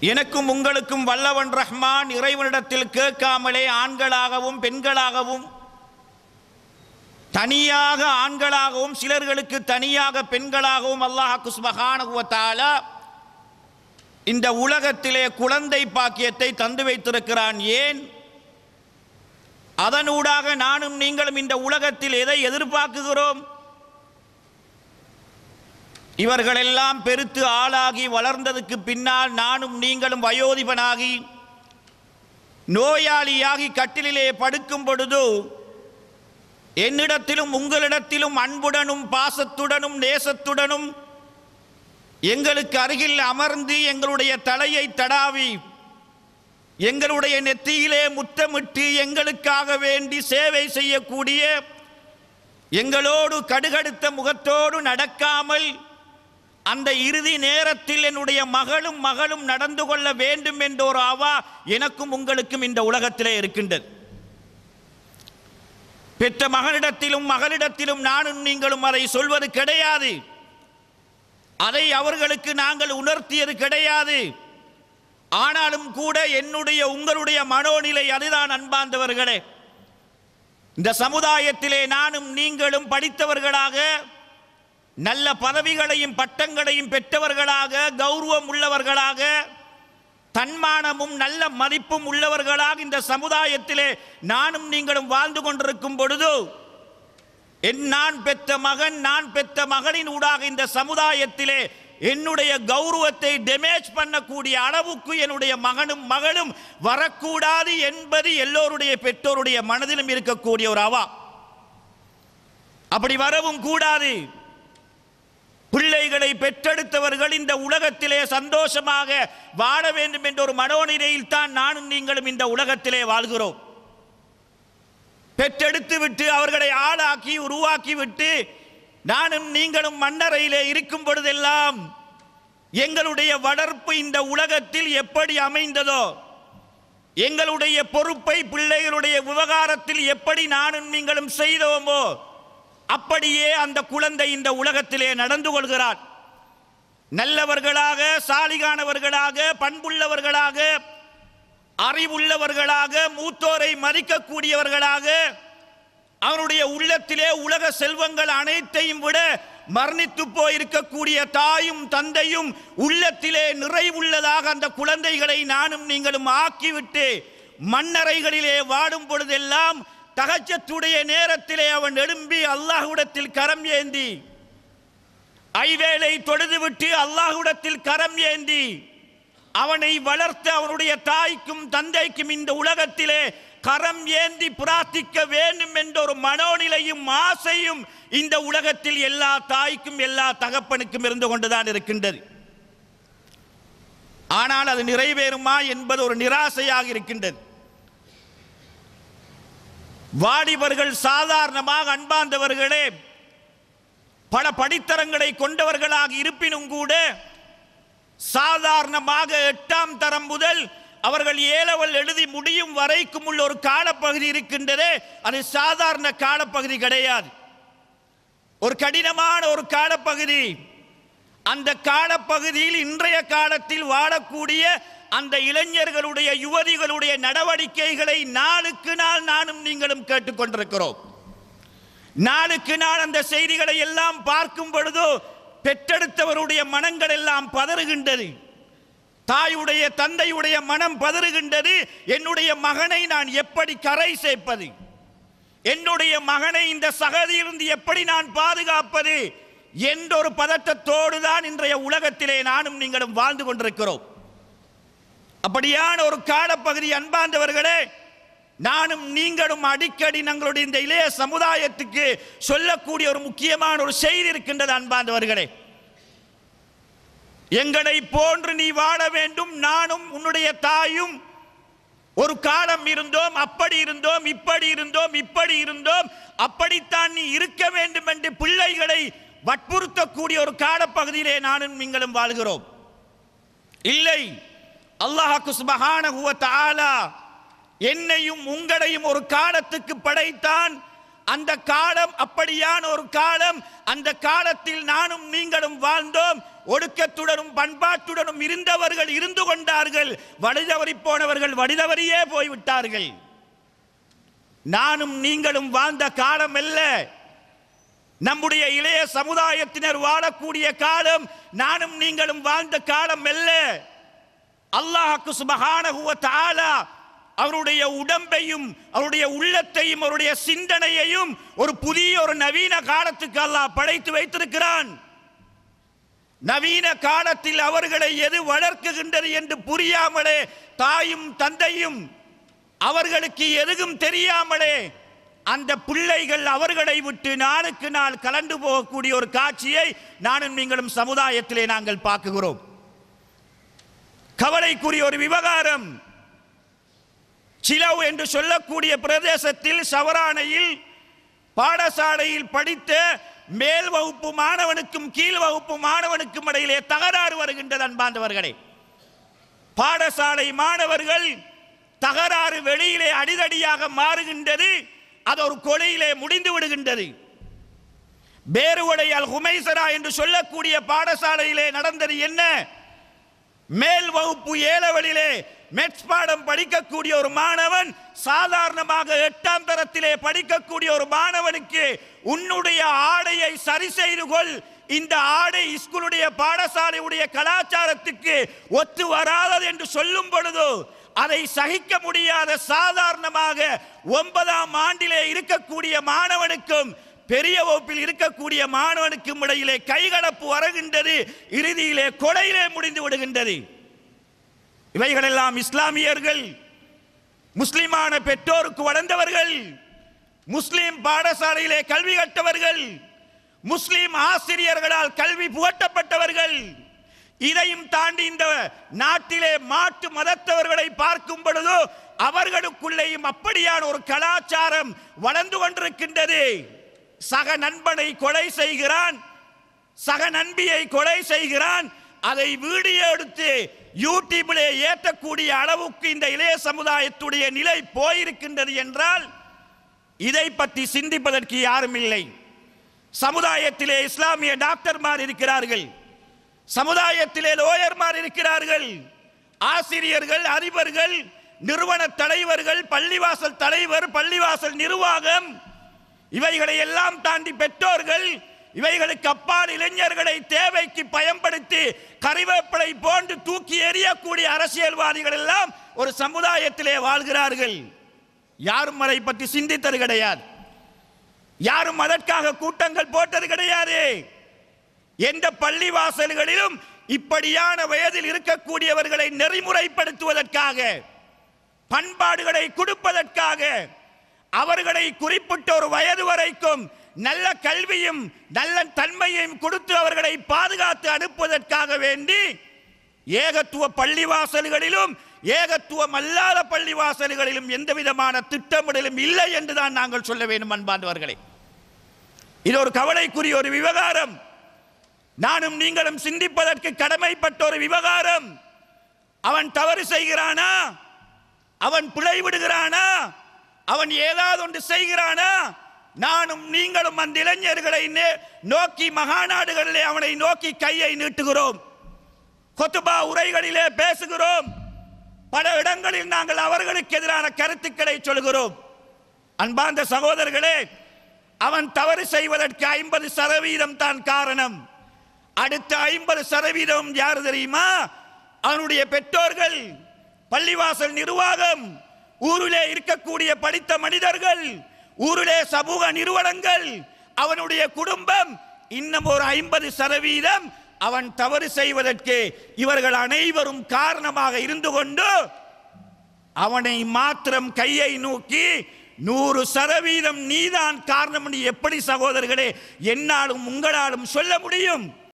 எனக்கும் உங்களுக்கும் வல்லவன் ரஹ்மான் இறைவனிடத்தில் கேட்காமலே ஆண்களாகவும் பெண்களாகவும் தனியாக ஆண்களாகவும் சிலர்களுக்கு தனியாக பெண்களாகவும் அல்லாஹ் குஸ்மகானுவத்தால இந்த உலகத்திலே குழந்தை பாக்கியத்தை தந்து வைத்திருக்கிறான். ஏன்? அதனூடாக நானும் நீங்களும் இந்த உலகத்தில் எதை எதிர்பார்க்குகிறோம்? இவர்களெல்லாம் பெருத்து ஆளாகி வளர்ந்ததுக்கு பின்னால் நானும் நீங்களும் வயோதிபனாகி நோயாளியாகி கட்டிலே படுக்கும் பொழுது என்னிடத்திலும் உங்களிடத்திலும் அன்புடனும் பாசத்துடனும் நேசத்துடனும் எங்களுக்கு அருகில் அமர்ந்து எங்களுடைய தலையை தடாவி எங்களுடைய நெத்தியிலே முத்தமிட்டு எங்களுக்காக வேண்டி சேவை செய்யக்கூடிய எங்களோடு கடுகடுத்த முகத்தோடு நடக்காமல் அந்த இறுதி நேரத்தில் என்னுடைய மகளும் மகளும் நடந்து கொள்ள வேண்டும் என்ற ஒரு அவா எனக்கும் உங்களுக்கும் இந்த உலகத்திலே இருக்கின்றது. பெற்ற மகனிடத்திலும் மகளிடத்திலும் நானும் நீங்களும் அதை சொல்வது கிடையாது. அதை அவர்களுக்கு நாங்கள் உணர்த்தியது கிடையாது. ஆனாலும் கூட என்னுடைய உங்களுடைய மனோநிலை அதுதான் அன்பார்ந்தவர்களே. இந்த சமுதாயத்திலே நானும் நீங்களும் படித்தவர்களாக நல்ல பதவிகளையும் பட்டங்களையும் பெற்றவர்களாக கௌரவம் உள்ளவர்களாக தன்மானமும் நல்ல மதிப்பும் உள்ளவர்களாக இந்த சமுதாயத்திலே நானும் நீங்களும் வாழ்ந்து கொண்டிருக்கும் பொழுது என் நான் பெற்ற மகன் நான் பெற்ற மகனின் ஊடாக இந்த சமுதாயத்திலே என்னுடைய கௌரவத்தை டெமேஜ் பண்ணக்கூடிய அளவுக்கு என்னுடைய மகனும் மகளும் வரக்கூடாது என்பது எல்லோருடைய பெற்றோருடைய மனதிலும் இருக்கக்கூடிய ஒரு அவா. அப்படி வரவும் கூடாது. பிள்ளைகளை பெற்றெடுத்தவர்கள் இந்த உலகத்திலே சந்தோஷமாக வாழ வேண்டும் என்ற ஒரு மனோநிலையில் தான் நானும் நீங்களும் இந்த உலகத்திலே வாழ்கிறோம். பெற்றெடுத்து விட்டு அவர்களை ஆளாக்கி உருவாக்கி விட்டு நானும் நீங்களும் மன்னரையிலே இருக்கும் பொழுதெல்லாம் எங்களுடைய வளர்ப்பு இந்த உலகத்தில் எப்படி அமைந்ததோ எங்களுடைய பொறுப்பை பிள்ளைகளுடைய விவகாரத்தில் எப்படி நானும் நீங்களும் செய்தோமோ அப்படியே அந்த குழந்தை இந்த உலகத்திலே நடந்து கொள்கிறார். நல்லவர்களாக சாலிகானவர்களாக பண்புள்ளவர்களாக அறிவுள்ளவர்களாக மூத்தோரை மதிக்கக்கூடியவர்களாக அவனுடைய உள்ளத்திலே உலக செல்வங்கள் அனைத்தையும் விட மரணித்து போயிருக்கக்கூடிய தாயும் தந்தையும் உள்ளத்திலே நிறைவுள்ளதாக அந்த குழந்தைகளை நானும் நீங்களும் ஆக்கிவிட்டு மண்ணறைகளிலே வாடும் பொழுதெல்லாம் தகச்சத்துடைய நேரத்திலே அவன் எழும்பி அல்லாஹுடத்தில் கரம் ஏந்தி ஐவேளை தொழுதுவிட்டு அல்லாஹுடத்தில் கரம் ஏந்தி அவனை வளர்த்து அவனுடைய தாய்க்கும் தந்தைக்கும் இந்த உலகத்திலே கரம் ஏந்தி பிரார்த்திக்க வேண்டும் என்ற ஒரு மனோநிலையும் ஆசையும் இந்த உலகத்தில் எல்லா தாய்க்கும் எல்லா தகப்பனுக்கும் இருந்து கொண்டுதான் இருக்கின்றது. ஆனால் அது நிறைவேறுமா என்பது ஒரு நிராசையாக இருக்கின்றது. வாலிபர்கள் சாதாரணமாக அன்பார்ந்தவர்களே பல படித்தரங்களை கொண்டவர்களாக இருப்பினும் கூட சாதாரணமாக எட்டாம் தரம் முதல் அவர்கள் ஏலவல் எழுதி முடியும் வரைக்கும் உள்ள ஒரு காலப்பகுதி இருக்கின்றதே அது சாதாரண காலப்பகுதி கிடையாது. ஒரு கடினமான ஒரு காலப்பகுதி. அந்த காலப்பகுதியில் இன்றைய காலத்தில் வாழக்கூடிய அந்த இளைஞர்களுடைய யுவதிகளுடைய நடவடிக்கைகளை நாளுக்கு நாள் நானும் நீங்களும் கேட்டுக்கொண்டிருக்கிறோம். நாளுக்கு நாள் அந்த செய்திகளை எல்லாம் பார்க்கும் பொழுதோ பெற்றெடுத்தவருடைய மனங்கள் எல்லாம் பதறுகின்றது. தாயுடைய தந்தையுடைய மனம் பதறுகின்றது. என்னுடைய மகனை நான் எப்படி கரை சேர்ப்பது? என்னுடைய மகனை இந்த சகதியிலிருந்து எப்படி நான் பாதுகாப்பது? என்றொரு பதட்டத்தோடு தான் இன்றைய உலகத்திலே நானும் நீங்களும் வாழ்ந்து கொண்டிருக்கிறோம். அப்படியான ஒரு காலப்பகுதி அன்பார்ந்தவர்களே நானும் நீங்களும் அடிக்கடி நம்மளுடைய இந்த இளைய சமுதாயத்துக்கு சொல்லக்கூடிய ஒரு முக்கியமான ஒரு செய்தி இருக்கின்றது அன்பார்ந்தவர்களே. எங்களை போன்று நீ வாழ வேண்டும் நானும் உன்னுடைய தாயும். ஒரு காலம் இருந்தோம் அப்படி இருந்தோம் இப்படி இருந்தோம் இப்படி இருந்தோம். அப்படித்தான் நீ இருக்க வேண்டும் என்று பிள்ளைகளை வற்புறுத்தக்கூடிய ஒரு காலப்பகுதியிலே நானும் நீங்களும் வாழ்கிறோம். இல்லை அல்லாஹாக்கு சுபஹானஹு வ தாலா என்னையும் உங்களையும் ஒரு காலத்துக்கு படைத்தான். அந்த காலம் அப்படியான ஒரு காலம். அந்த காலத்தில் நானும் நீங்களும் வாழ்ந்தோம். ஒடுக்கத்துடனும் பண்பாட்டுடனும் இருந்தவர்கள் இருந்து கொண்டார்கள். வழிதவறி போனவர்கள் வழிதவறியே போய்விட்டார்கள். நானும் நீங்களும் வாழ்ந்த காலம் அல்ல. நம்முடைய இளைய சமுதாயத்தினர் வாழக்கூடிய காலம். நானும் நீங்களும் வாழ்ந்த காலம் அல்ல. அல்லாஹுக்கு சுபஹானஹு வ அவருடைய உடம்பையும் அவருடைய உள்ளத்தையும் அவருடைய சிந்தனையையும் ஒரு புதிய ஒரு நவீன காலத்துக்கு அல்லாஹ் படைத்து வைத்திருக்கிறான். நவீன காலத்தில் அவர்களை எது வளர்க்குகின்றது என்று புரியாமலே தாயும் தந்தையும் அவர்களுக்கு எதுவும் தெரியாமலே அந்த பிள்ளைகள் அவர்களை விட்டு நாளுக்கு நாள் கலந்து போகக்கூடிய ஒரு காட்சியை நானும் நீங்களும் சமுதாயத்திலே நாங்கள் பார்க்குகிறோம். கவலைக்குரிய ஒரு விவகாரம். சிலவு என்று சொல்லக்கூடிய பிரதேசத்தில் சவரானையில் பாடசாலையில் படித்த மேல் வகுப்பு மாணவனுக்கும் கீழ் வகுப்பு மாணவனுக்கும் இடையிலே தகராறு வருகின்றது அன்பாந்தவர்களே பாடசாலை மாணவர்கள் தகராறு வெளியிலே அடிதடியாக மாறுகின்றது அது ஒரு கொலையிலே முடிந்து விடுகின்றது. பேருவடையால் ஹுமைசரா என்று சொல்லக்கூடிய பாடசாலையிலே நடந்தது என்ன? மேல் வகுப்பு ஏழவழிலே மெட்ஸ் பாடம் படிக்கக்கூடிய ஒரு மாணவன் சாதாரணமாக எட்டாம் தரத்திலே படிக்கக்கூடிய ஒரு மாணவனுக்கு உன்னுடைய ஆடையை சரி செய்து கொள். இந்த ஆடை ஸ்கூலுடைய பாடசாலையுடைய கலாச்சாரத்துக்கு ஒத்து வராதது என்று சொல்லும் பொழுது அதை சகிக்க முடியாத சாதாரணமாக ஒன்பதாம் ஆண்டிலே இருக்கக்கூடிய மாணவனுக்கும் பெரிய வகுப்பில் இருக்கக்கூடிய மாணவனுக்கும் இடையிலே கைகலப்பு வருகின்றது இறுதியிலே கொலையிலே முடிந்து விடுகின்றது. இவைகளெல்லாம் இஸ்லாமியர்கள் முஸ்லிமான பெற்றோருக்கு வளர்ந்தவர்கள் முஸ்லிம் பாடசாலையிலே கல்வி கற்றவர்கள் முஸ்லிம் ஆசிரியர்களால் கல்வி புகட்டப்பட்டவர்கள் இதையும் தாண்டி இந்த நாட்டிலே மாட்டு மதத்தவர்களை பார்க்கும் பொழுது அவர்களுக்குள்ளேயும் அப்படியான ஒரு கலாச்சாரம் வளர்ந்து கொண்டிருக்கின்றது. சக நண்பனை கொலை செய்கிறான். சக நண்பியை கொலை செய்கிறான். அதை வீடியோ எடுத்து யூடியூபிலே ஏற்றக்கூடிய அளவுக்கு இந்த இளைய சமுதாயத்துடைய நிலை போயிருக்கின்றது என்றால் இதை பற்றி சிந்திப்பதற்கு யாரும் இல்லை. சமுதாயத்திலே இஸ்லாமிய டாக்டர்மார் இருக்கிறார்கள். சமுதாயத்திலே லோயர்மார் இருக்கிறார்கள். ஆசிரியர்கள் அறிவர்கள் நிறுவன தலைவர்கள் பள்ளிவாசல் தலைவர் பள்ளிவாசல் நிர்வாகம் இவைகளை எல்லாம் தாண்டி பெற்றோர்கள் இவைகளுக்கு அப்பால் இளைஞர்களை தேவைக்கு பயன்படுத்தி கறிவேப்பிலை போன்று தூக்கி எறியக்கூடிய அரசியல்வாதிகள் எல்லாம் ஒரு சமுதாயத்திலே வாழ்கிறார்கள். யாரும் அதை பற்றி சிந்தித்தது கிடையாது. யாரும் அதற்காக கூட்டங்கள் போட்டது கிடையாது. எந்த பள்ளி வாசல்களிலும் இப்படியான வயதில் இருக்கக்கூடியவர்களை நெறிமுறைப்படுத்துவதற்காக பண்பாடுகளை கொடுப்பதற்காக அவர்களை குறிப்பிட்ட ஒரு வயது வரைக்கும் நல்ல கல்வியும் நல்ல தன்மையும் கொடுத்து அவர்களை பாதுகாத்து அனுப்புவதற்காக வேண்டி ஏகத்துவ பள்ளிவாசல்களிலும் ஏகத்துவம் அல்லாத பள்ளிவாசல்களிலும் எந்த விதமான திட்டமிடலும் இல்லை என்றுதான் நாங்கள் சொல்ல வேண்டும் அன்பாண்டவர்களே இது ஒரு கவலைக்குரிய ஒரு விவகாரம். நானும் நீங்களும் சிந்திப்பதற்கு கடமைப்பட்ட ஒரு விவகாரம். அவன் தவறு செய்கிறானா? அவன் பிழை விடுகிறானா அவன் ஏதாவது ஒன்று செய்கிறானா? நானும் நீங்களும் அந்த இளைஞர்களை நோக்கி மகாநாடுகளிலே அவனை நோக்கி கையை நீட்டுகிறோம். கொத்துபா உரைகளிலே பேசுகிறோம். பல இடங்களில் நாங்கள் அவர்களுக்கு எதிரான கருத்துக்களை சொல்கிறோம். அன்பார்ந்த சகோதரர்களே அவன் தவறு செய்வதற்கு ஐம்பது சதவீதம் தான் காரணம். அடுத்த ஐம்பது சதவீதம் யார் தெரியுமா? அவனுடைய பெற்றோர்கள் பள்ளிவாசல் நிர்வாகம் ஊரிலே இருக்கக்கூடிய படித்த மனிதர்கள் ஊரிலே சமூக நிறுவனங்கள் அவனுடைய குடும்பம் இன்னும் ஒரு ஐம்பது சதவீதம் அவன் தவறு செய்வதற்கு இவர்கள் அனைவரும் காரணமாக இருந்து கொண்டு அவனை மாத்திரம் கையை நோக்கி நூறு சதவீதம் நீதான் காரணம் எப்படி சகோதரர்களே என்னாலும் உங்களாலும் சொல்ல முடியும்.